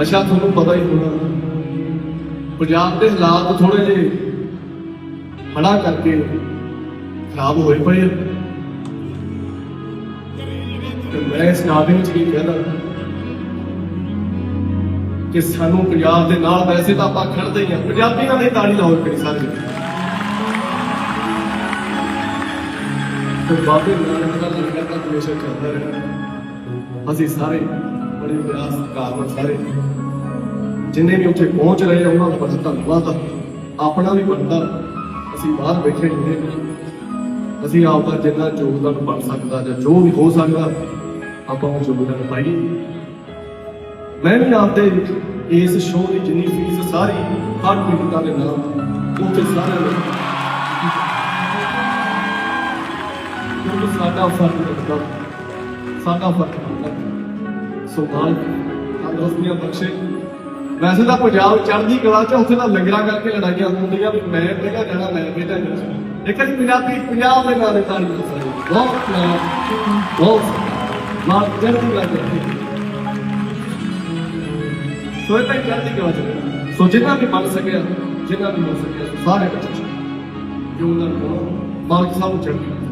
ਅੱਛਾ, ਤੁਹਾਨੂੰ ਪਤਾ ਹੀ ਹੋਣਾ। ਪੰਜਾਬ ਦੇ ਹਾਲਾਤ ਥੋੜੇ ਜਿਹੇ ਹੜਾ ਕਰਕੇ ਖਰਾਬ ਹੋਏ ਪਏ ਆ। ਤੇ ਮੈਂ ਇਸ ਨਾਦੇ ਵਿੱਚ ਕੀ ਕਹਿਣਾ? ਕਿ ਸਾਨੂੰ ਪੰਜਾਬ ਦੇ ਨਾਲ ਵੈਸੇ ਤਾਂ ਆਪਾਂ ਖੜਦੇ ਹੀ ਆ। ਪੰਜਾਬੀਆਂ ਦੀ ਤਾੜੀ ਲਾਓ ਕਰੀ ਸਾਰੇ। ਤੇ ਬਾਬੇ ਨਾਨਕ ਦਾ ਲੰਗਰ ਤਾਂ ਹਮੇਸ਼ਾ ਚੱਲਦਾ ਰਹਿਣਾ ਅਸੀਂ ਸਾਰੇ ਬੜੇ ਵਿਆਸ ਕਾਰਨ ਸਾਰੇ। ਜਿੰਨੇ ਵੀ ਉੱਥੇ ਪਹੁੰਚ ਰਹੇ ਆ, ਉਹਨਾਂ ਦਾ ਬਹੁਤ ਧੰਨਵਾਦ ਆਪਣਾ ਵੀ ਬਣਦਾ ਅਸੀਂ ਬਾਹਰ ਬੈਠੇ ਹੁੰਦੇ ਹਾਂ। ਅਸੀਂ ਆਪ ਦਾ ਜਿੰਨਾ ਯੋਗਦਾਨ ਬਣ ਸਕਦਾ ਜਾਂ ਜੋ ਵੀ ਹੋ ਸਕਦਾ, ਆਪਾਂ ਉਹ ਯੋਗਦਾਨ ਪਾਈਏ। ਮੈਂ ਵੀ ਆਪਦੇ ਇਸ ਸ਼ੋਅ ਦੀ ਜਿੰਨੀ ਫੀਸ ਸਾਰੀ ਹਰ ਪੀੜਤਾਂ ਦੇ ਨਾਮ ਉੱਥੇ ਸਾਰੇ ਨੂੰ ਕਿਉਂਕਿ ਸਾਡਾ ਫ਼ਰਕ ਰੱਖਦਾ ਸਾਡਾ ਫ਼ਰਕ ਰੱਖਦਾ ਸੋ ਮਾਲ ਤੰਦਰੁਸਤੀਆਂ ਬਖਸ਼ੇ। ਵੈਸੇ ਤਾਂ ਪੰਜਾਬ ਚੜ੍ਹਦੀ ਕਲਾ ਚ ਉੱਥੇ ਤਾਂ ਲੰਗਰਾਂ ਕਰਕੇ ਲੜਾਈਆਂ ਹੁੰਦੀਆਂ ਵੀ ਮੈਂ ਪਹਿਲਾਂ ਜਾਣਾ, ਮੈਂ ਪਹਿਲਾਂ ਜਾਣਾ। ਇੱਕ ਪੰਜਾਬੀ, ਪੰਜਾਬ ਦੇ ਨਾਲ ਦੇ ਤਾੜੀ ਬਹੁਤ ਬਹੁਤ ਮਾਰ ਚੜ੍ਹਦੀ ਕਲਾ ਚ ਸੋ ਇਹ ਤਾਂ ਚੜ੍ਹਦੀ ਕਲਾ ਚ ਸੋ ਜਿੰਨਾ ਵੀ ਬਣ ਸਕਿਆ, ਜਿੰਨਾ ਵੀ ਹੋ ਸਕਿਆ, ਸਾਰੇ ਬੱਚੇ ਜੋ ਉਹਨਾਂ ਨੂੰ ਮਾਲਕ ਸਾਹਿਬ ਚੜ੍ਹਦੀ